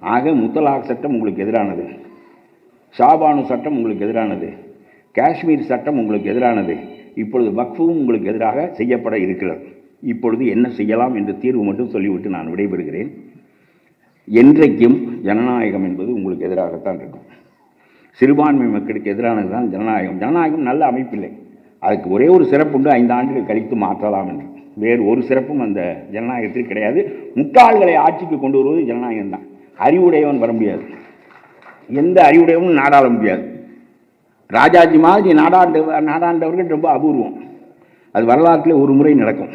ஆக முத்தலாக் சட்டம் உங்களுக்கு எதிரானது. ஷாபானு சட்டம் உங்களுக்கு எதிரானது. காஷ்மீர் சட்டம் உங்களுக்கு எதிரானது. இப்பொழுது வக்ஃபும் உங்களுக்கு எதிராக செய்யப்பட இருக்கிறது. இப்பொழுது என்ன செய்யலாம் என்று தீர்வு மட்டும் சொல்லிவிட்டு நான் விடைபெறுகிறேன். என்றைக்கும் ஜனநாயகம் என்பது உங்களுக்கு எதிராகத்தான் இருக்கும். சிறுபான்மை மக்களுக்கு எதிரானது தான் ஜனநாயகம். ஜனநாயகம் நல்ல அமைப்பில்லை. அதுக்கு ஒரே ஒரு சிறப்புண்டு ஐந்து ஆண்டுகள் கழித்து மாற்றலாம் என்று. வேறு ஒரு சிறப்பும் அந்த ஜனநாயகத்தில் கிடையாது. முட்டாள்களை ஆட்சிக்கு கொண்டு வருவது ஜனநாயகம் தான் அறிவுடையவன் வர முடியாது. எந்த அறிவுடையவனும் நாடாள முடியாது. ராஜாஜி மாதிரி நாடாண்ட நாடாண்டவர்கள் ரொம்ப அபூர்வம். அது வரலாற்றில் ஒரு முறை நடக்கும்.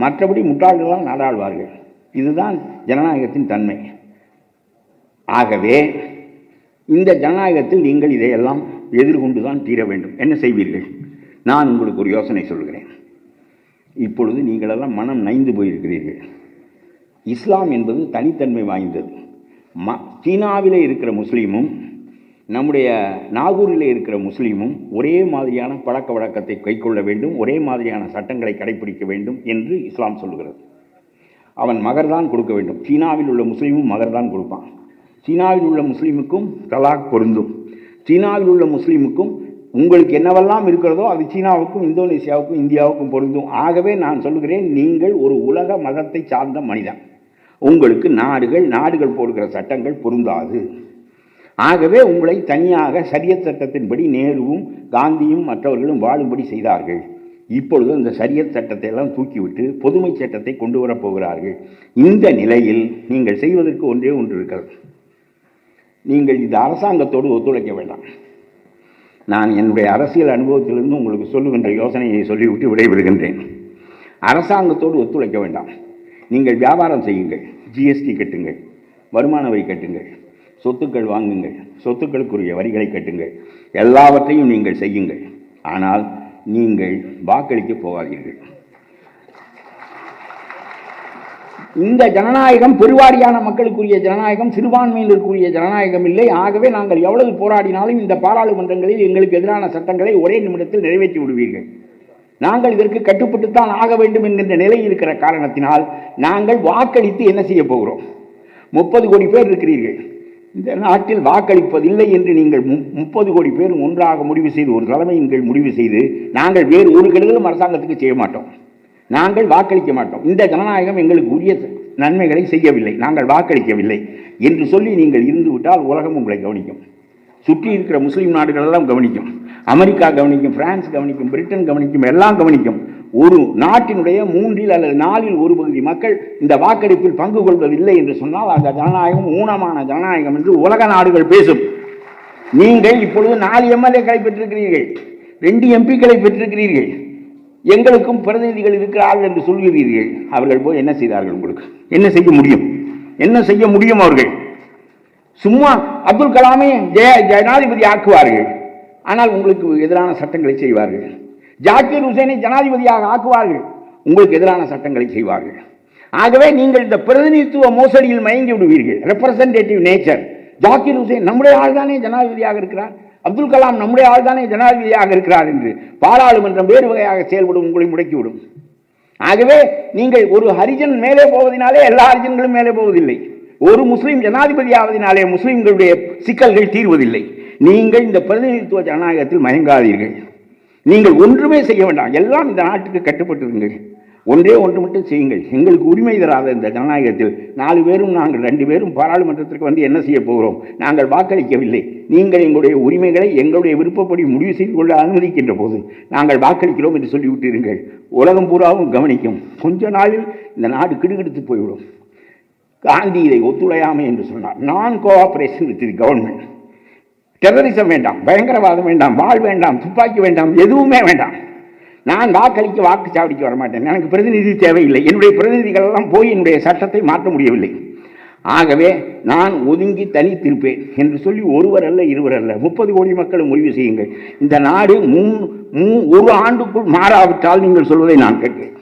மற்றபடி முட்டாள்களால் நாடாழ்வார்கள் இதுதான் ஜனநாயகத்தின் தன்மை. ஆகவே இந்த ஜனநாயகத்தில் நீங்கள் இதையெல்லாம் எதிர்கொண்டு தான் தீர வேண்டும். என்ன செய்வீர்கள்? நான் உங்களுக்கு ஒரு யோசனை சொல்கிறேன். இப்பொழுது நீங்களெல்லாம் மனம் நைந்து போயிருக்கிறீர்கள். இஸ்லாம் என்பது தனித்தன்மை வாய்ந்தது. ம சீனாவில் இருக்கிற முஸ்லீமும் நம்முடைய நாகூரில் இருக்கிற முஸ்லீமும் ஒரே மாதிரியான பழக்க வழக்கத்தை கைக்கொள்ள வேண்டும் ஒரே மாதிரியான சட்டங்களை கடைபிடிக்க வேண்டும் என்று இஸ்லாம் சொல்கிறது அவன் மகர்தான் கொடுக்க வேண்டும். சீனாவில் உள்ள முஸ்லீமும் மகர்தான் கொடுப்பான். சீனாவில் உள்ள முஸ்லீமுக்கும் தலாக் பொருந்தும். சீனாவில் உள்ள முஸ்லீமுக்கும் உங்களுக்கு என்னவெல்லாம் இருக்கிறதோ அது சீனாவுக்கும் இந்தோனேசியாவுக்கும் இந்தியாவுக்கும் பொருந்தும். ஆகவே நான் சொல்லுகிறேன் நீங்கள் ஒரு உலக மதத்தை சார்ந்த மனிதன். உங்களுக்கு நாடுகள் நாடுகள் போடுகிற சட்டங்கள் பொருந்தாது. ஆகவே உங்களை தனியாக சரியத் சட்டத்தின்படி நேருவும் காந்தியும் மற்றவர்களும் வாழும்படி செய்தார்கள். இப்பொழுது இந்த சரியத் சட்டத்தை எல்லாம் தூக்கிவிட்டு பொதுமை சட்டத்தை கொண்டு வரப்போகிறார்கள் இந்த நிலையில் நீங்கள் செய்வதற்கு ஒன்றே ஒன்று இருக்கிறது. நீங்கள் இந்த அரசாங்கத்தோடு ஒத்துழைக்க வேண்டாம். நான் என்னுடைய அரசியல் அனுபவத்திலிருந்து உங்களுக்கு சொல்லுகின்ற யோசனையை சொல்லிவிட்டு விடைபெறுகின்றேன். அரசாங்கத்தோடு ஒத்துழைக்க வேண்டாம். நீங்கள் வியாபாரம் செய்யுங்கள். ஜிஎஸ்டி கட்டுங்கள். வருமான வரி கட்டுங்கள். சொத்துக்கள் வாங்குங்கள். சொத்துக்களுக்குரிய வரிகளை கட்டுங்கள். எல்லாவற்றையும் நீங்கள் செய்யுங்கள். ஆனால் நீங்கள் வாக்களிக்க போகாதீர்கள். இந்த ஜனநாயகம் பெருவாரியான மக்களுக்குரிய ஜனநாயகம் சிறுபான்மையினருக்குரிய ஜனநாயகம் இல்லை. ஆகவே நாங்கள் எவ்வளவு போராடினாலும் இந்த பாராளுமன்றங்களில் எங்களுக்கு எதிரான சட்டங்களை ஒரே நிமிடத்தில் நிறைவேற்றி விடுவீர்கள். நாங்கள் இதற்கு கட்டுப்பட்டுத்தான் ஆக வேண்டும் என்கின்ற நிலை இருக்கிற காரணத்தினால் நாங்கள் வாக்களித்து என்ன செய்ய போகிறோம்? முப்பது கோடி பேர் இருக்கிறீர்கள். இந்த நாட்டில் வாக்களிப்பதில்லை என்று நீங்கள் மு- முப்பது கோடி பேர் ஒன்றாக முடிவு செய்து ஒரு தலைமையின் முடிவு செய்து நாங்கள் வேறு ஒரு கெடுதலும் அரசாங்கத்துக்கு செய்ய மாட்டோம். நாங்கள் வாக்களிக்க மாட்டோம். இந்த ஜனநாயகம் எங்களுக்கு உரிய நன்மைகளை செய்யவில்லை. நாங்கள் வாக்களிக்கவில்லை. என்று சொல்லி நீங்கள் இருந்துவிட்டால் உலகம் உங்களை கவனிக்கும். சுற்றி இருக்கிற முஸ்லீம் நாடுகள் எல்லாம் கவனிக்கும். அமெரிக்கா கவனிக்கும் பிரான்ஸ் கவனிக்கும் பிரிட்டன் கவனிக்கும் எல்லாம் கவனிக்கும். ஒரு நாட்டினுடைய மூன்றில் அல்லது நாலில் ஒரு பகுதி மக்கள் இந்த வாக்கெடுப்பில் பங்கு கொள்வதில்லை என்று சொன்னால் அந்த ஜனநாயகம் ஊனமான ஜனநாயகம் என்று உலக நாடுகள் பேசும். நீங்கள் இப்பொழுது நாலு எம்எல்ஏக்களை பெற்றிருக்கிறீர்கள் ரெண்டு எம்பிக்களை பெற்றிருக்கிறீர்கள். எங்களுக்கும் பிரதிநிதிகள் இருக்கிறார்கள் என்று சொல்கிறீர்கள். அவர்கள் போய் என்ன செய்தார்கள் உங்களுக்கு? என்ன செய்ய முடியும்? என்ன செய்ய முடியும் அவர்கள்? சும்மா அப்துல் கலாமை ஜெய ஜனாதிபதி ஆக்குவார்கள். ஆனால் உங்களுக்கு எதிரான சட்டங்களை செய்வார்கள். ஜாக்கிர் ஹுசேனை ஜனாதிபதியாக ஆக்குவார்கள். உங்களுக்கு எதிரான சட்டங்களை செய்வார்கள். ஆகவே நீங்கள் இந்த பிரதிநிதித்துவ மோசடியில் மயங்கி விடுவீர்கள். ரெப்ரசன்டேட்டிவ் நேச்சர் ஜாக்கிர் ஹுசேன் நம்முடைய ஆள்தானே ஜனாதிபதியாக இருக்கிறார். அப்துல் கலாம் நம்முடைய ஆள்தானே ஜனாதிபதியாக இருக்கிறார் என்று பாராளுமன்றம் வேறு வகையாக செயல்படும் உங்களை முடக்கிவிடும். ஆகவே நீங்கள் ஒரு ஹரிஜன் மேலே போவதினாலே எல்லா ஹரிஜன்களும் மேலே போவதில்லை. ஒரு முஸ்லீம் ஜனாதிபதியாவதினாலே முஸ்லீம்களுடைய சிக்கல்கள் தீர்வதில்லை. நீங்கள் இந்த பிரதிநிதித்துவ ஜனநாயகத்தில் மயங்காதீர்கள். நீங்கள் ஒன்றுமே செய்ய வேண்டாம். எல்லாம் இந்த நாட்டுக்கு கட்டுப்பட்டிருங்கள் ஒன்றே ஒன்று மட்டும் செய்யுங்கள். எங்களுக்கு உரிமை தராத இந்த ஜனநாயகத்தில் நாலு பேரும் நாங்கள் ரெண்டு பேரும் பாராளுமன்றத்திற்கு வந்து என்ன செய்ய போகிறோம்? நாங்கள் வாக்களிக்கவில்லை. நீங்கள் எங்களுடைய உரிமைகளை எங்களுடைய விருப்பப்படி முடிவு செய்து கொள்ள அனுமதிக்கின்ற போது நாங்கள் வாக்களிக்கிறோம் என்று சொல்லிவிட்டிருங்கள். உலகம் பூராவும் கவனிக்கும். கொஞ்ச நாளில் இந்த நாடு கிடுகிடுத்து போய்விடும். காந்தி இதை ஒத்துழையாமை என்று சொன்னார். நான் cooperation with the government terrorism வேண்டாம் பயங்கரவாதம் வேண்டாம் வாழ் வேண்டாம் துப்பாக்கி வேண்டாம் எதுவுமே வேண்டாம். நான் வாக்களிக்க வாக்குச்சாவடிக்கு வரமாட்டேன். எனக்கு பிரதிநிதி தேவையில்லை. என்னுடைய பிரதிநிதிகள் எல்லாம் போய் என்னுடைய சட்டத்தை மாற்ற முடியவில்லை. ஆகவே நான் ஒதுங்கி தனித்திருப்பேன் என்று சொல்லி ஒருவர் அல்ல இருவர் அல்ல. முப்பது கோடி மக்களும் முடிவு செய்யுங்கள். இந்த நாடு மூ மூ ஒரு ஆண்டுக்குள் மாறாவிட்டால் நீங்கள் சொல்வதை நான் கேட்கிறேன்.